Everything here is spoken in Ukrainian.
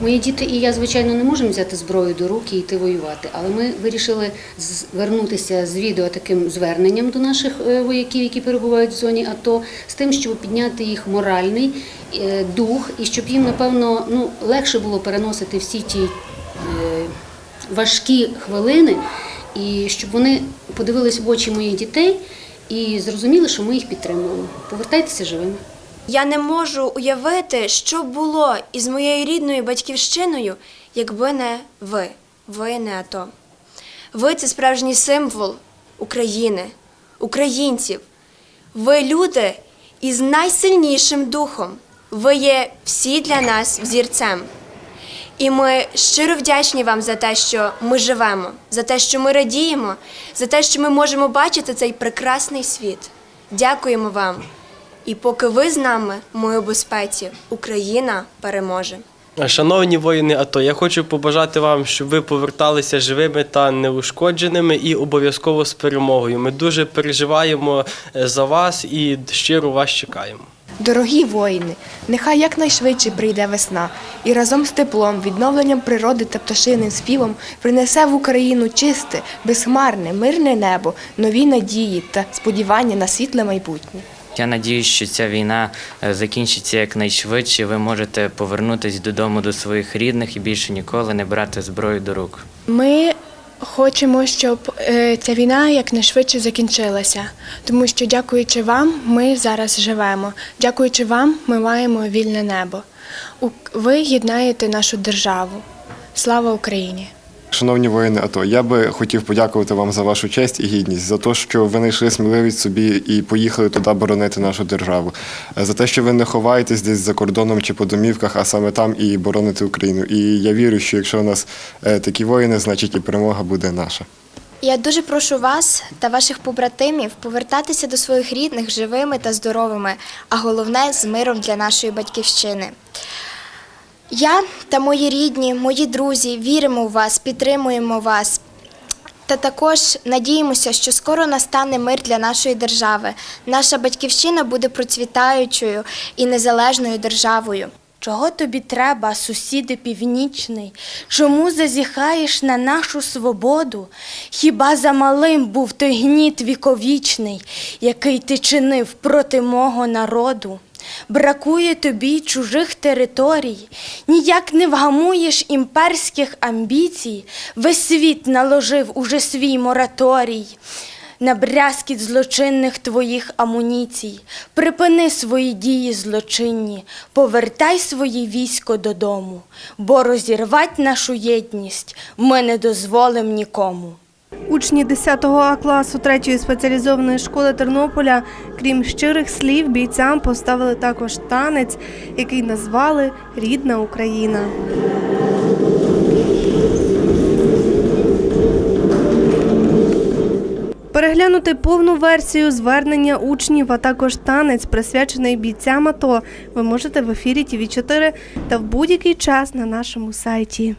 Мої діти і я, звичайно, не можемо взяти зброю до рук і йти воювати, але ми вирішили звернутися з відео таким зверненням до наших е, вояків, які перебувають в зоні АТО, з тим, щоб підняти їх моральний е, дух і щоб їм, напевно, ну, легше було переносити всі ті е, важкі хвилини, і щоб вони подивились в очі моїх дітей і зрозуміли, що ми їх підтримуємо. Повертайтеся живими. Я не можу уявити, що було із моєю рідною батьківщиною, якби не ви, ви не АТО. Ви це справжній символ України, українців. Ви люди із найсильнішим духом. Ви є всі для нас взірцем. І ми щиро вдячні вам за те, що ми живемо, за те, що ми радіємо, за те, що ми можемо бачити цей прекрасний світ. Дякуємо вам. І поки ви з нами, ми у безпеці, Україна переможе. Шановні воїни АТО, я хочу побажати вам, щоб ви поверталися живими та неушкодженими і обов'язково з перемогою. Ми дуже переживаємо е, за вас і щиро вас чекаємо. Дорогі воїни, нехай якнайшвидше прийде весна, і разом з теплом, відновленням природи та пташиним співом принесе в Україну чисте, безхмарне, мирне небо, нові надії та сподівання на світле майбутнє. Я надіюсь, що ця війна е, закінчиться якнайшвидше. Ви можете повернутися додому до своїх рідних і більше ніколи не брати зброю до рук. Ми хочемо, щоб е, ця війна якнайшвидше закінчилася, тому що, дякуючи вам, ми зараз живемо. Дякуючи вам, ми маємо вільне небо. Ви єднаєте нашу державу. Слава Україні! Шановні воїни АТО, я би хотів подякувати вам за вашу честь і гідність, за те, що ви знайшли сміливість собі і поїхали туди боронити нашу державу, Е, за те, що ви не ховаєтесь десь за кордоном чи по домівках, а саме там і бороните Україну. І я вірю, що якщо у нас е, такі воїни, значить і перемога буде наша. Я дуже прошу вас та ваших побратимів повертатися до своїх рідних живими та здоровими, а головне з миром для нашої батьківщини. Я та мої рідні, мої друзі віримо в вас, підтримуємо вас. Та також надіємося, що скоро настане мир для нашої держави. Наша батьківщина буде процвітаючою і незалежною державою. Чого тобі треба, сусіди північний? Чому зазіхаєш на нашу свободу? Хіба за малим був той гніт віковічний, який ти чинив проти мого народу? Бракує тобі чужих територій, ніяк не вгамуєш імперських амбіцій, весь світ наложив уже свій мораторій на брязкіт злочинних твоїх амуніцій. Припини свої дії злочинні, повертай своє військо додому, бо розірвать нашу єдність ми не дозволим нікому. Учні 10 А класу 3 спеціалізованої школи Тернополя, крім щирих слів, бійцям поставили також танець, який назвали Рідна Україна. Переглянути повну версію звернення учнів, а також танець, присвячений бійцям АТО, ви можете в ефірі ТВ 4 та в будь-який час на нашому сайті.